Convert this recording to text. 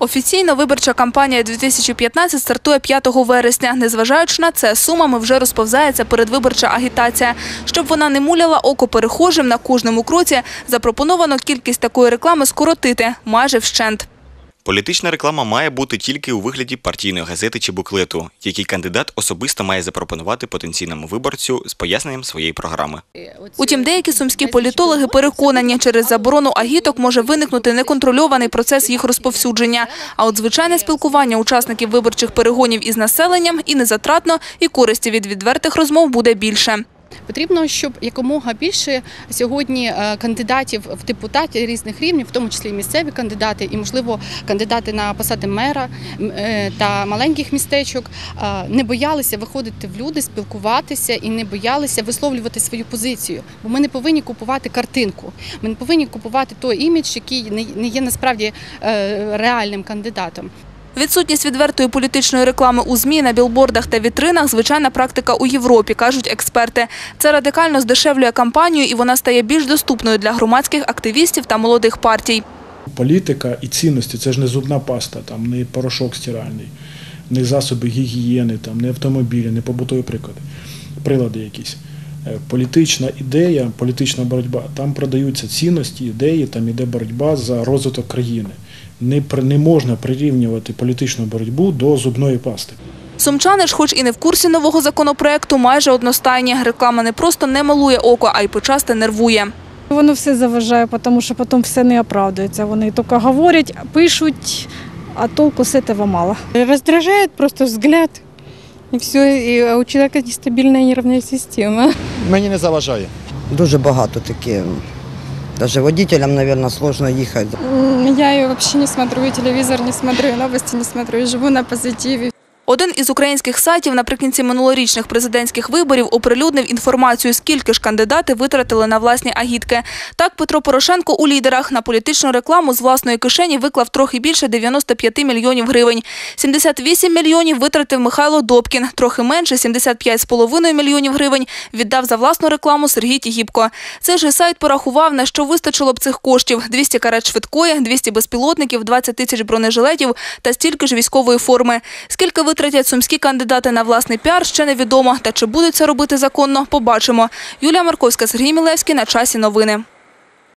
Офіційно виборча кампанія 2015 стартує 5 вересня. Незважаючи на це, сумами вже розповзається передвиборча агітація. Щоб вона не муляла око перехожим на кожному кроці, запропоновано кількість такої реклами скоротити майже вщент. Політична реклама має бути тільки у вигляді партійної газети чи буклету, який кандидат особисто має запропонувати потенційному виборцю з поясненням своєї програми. Утім, деякі сумські політологи переконані, через заборону агіток може виникнути неконтрольований процес їх розповсюдження. А от звичайне спілкування учасників виборчих перегонів із населенням і незатратно, і користі від відвертих розмов буде більше. Потрібно, щоб якомога більше сьогодні е, кандидатів в депутаті різних рівнів, в тому числі місцеві кандидати, і можливо кандидати на посади мера е, та маленьких містечок, е, не боялися виходити в люди, спілкуватися і не боялися висловлювати свою позицію. Бо ми не повинні купувати картинку. Ми не повинні купувати той імідж, який не- є насправді реальним кандидатом. Відсутність відвертої політичної реклами у ЗМІ, на білбордах та вітринах – звичайна практика у Європі, кажуть експерти. Це радикально здешевлює кампанію і вона стає більш доступною для громадських активістів та молодих партій. Політика і цінності це ж не зубна паста, там не порошок стиральний, не засоби гігієни, там не автомобілі, не побутові приклади, прилади якісь. Е, Політична ідея, політична боротьба. Там продаються цінності, ідеї, там іде боротьба за розвиток країни. Не, не можна прирівнювати політичну боротьбу до зубної пасти. Сумчани ж, хоч і не в курсі нового законопроекту, майже одностайні. Реклама не просто не малує око, а й почасти нервує. Воно все заважає, тому що потім все не оправдується. Вони тільки говорять, пишуть, а толку з цього мало. Раздражает просто взгляд. И все, а у человека нестабильная нервная система. Мені не заважає. Дуже багато таке. Даже водителям, наверное, сложно ехать. Я вообще не смотрю, телевизор не смотрю, новости не смотрю, живу на позитиве. Один із українських сайтів наприкінці минулорічних президентських виборів оприлюднив інформацію, скільки ж кандидати витратили на власні агітки. Так, Петро Порошенко у лідерах на політичну рекламу з власної кишені виклав трохи більше 95 мільйонів гривень. 78 мільйонів витратив Михайло Добкін, трохи менше 75,5 мільйонів гривень віддав за власну рекламу Сергій Тігіпко. Цей же сайт порахував, на що вистачило б цих коштів: 200 карет швидкої, 200 безпілотників, 20 тисяч бронежилетів та стільки ж військової форми. Скільки витратять сумські кандидати на власний піар, ще невідомо. Та чи будуть це робити законно, побачимо. Юлія Марковська, Сергій Мілевський. На часі новини.